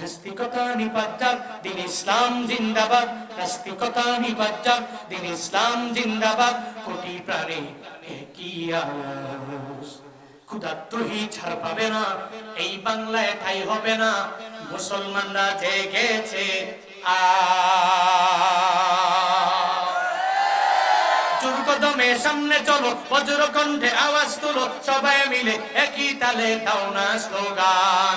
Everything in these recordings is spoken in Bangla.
নাস্তিকতা নিপাজ্জাক এই হবে না। মুসলমানরা সামনে চলো বজ্র কণ্ঠে আওয়াজ তুলো। সবাই মিলে একই তালে দাও না স্লোগান।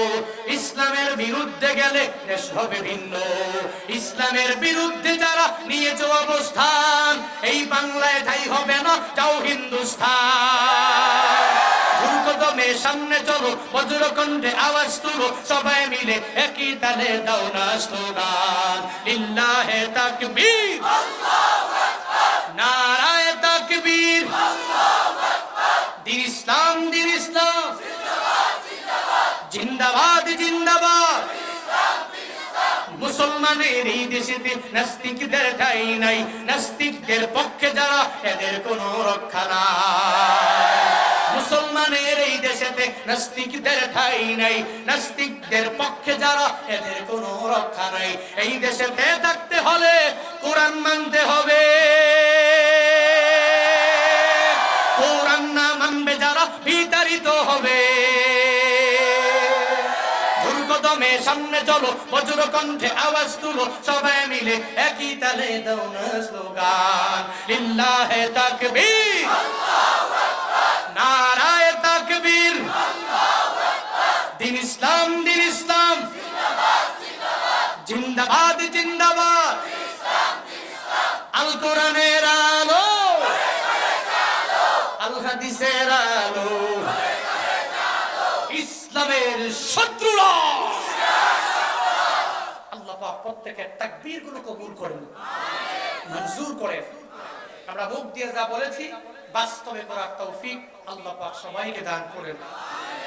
বিরুদ্ধে গেলে দেশ হবে ভিন্ন। ইসলামের বিরুদ্ধে যারা নিয়েছে অবস্থান, এই বাংলায় ঠাই হবে না, যাও হিন্দুস্থান। সামনে চলো বজ্র কণ্ঠে আওয়াজ তুলো, সবাই মিলে একই তালে দাও না স্লোগান। লিল্লাহে তাকবীর। নারায়ে তাকবীর। দিন ইসলাম দিন ইসলাম। জিন্দাবাদ জিন্দাবাদ। মুসলমানের এই দেশেতে নাস্তিকদের ঠাই নাই। নাস্তিকদের পক্ষে যারা, এদের কোনো রক্ষা নাই। মুসলমানের এই দেশেতে নাস্তিকদের ঠাই নাই। নাস্তিকদের পক্ষে যারা, এদের কোনো রক্ষা নাই। এই দেশেতে থাকতে হলে কোরআন মানতে হবে। দুর্গদমে সামনে চলো বজ্র কণ্ঠে আওয়াজ তুলো, সবাই মিলে একই তালে দাও না স্লোগান। লিল্লাহে তাকবীর। নারায়ে তাকবীর। দিন ইসলাম দিন ইসলাম। জিন্দাবাদ জিন্দাবাদ। আল কোরআনের আলো। আল হাদিসের আলো। ইসলামের শত্রুরা। আল্লাহ প্রত্যেকের তাকবীরগুলো কবুল করেন। মঞ্জুর করেন। আমরা মুখ দিয়ে যা বলেছি, বাস্তবে করার তৌফিক আল্লাহ সবাইকে দান করেন।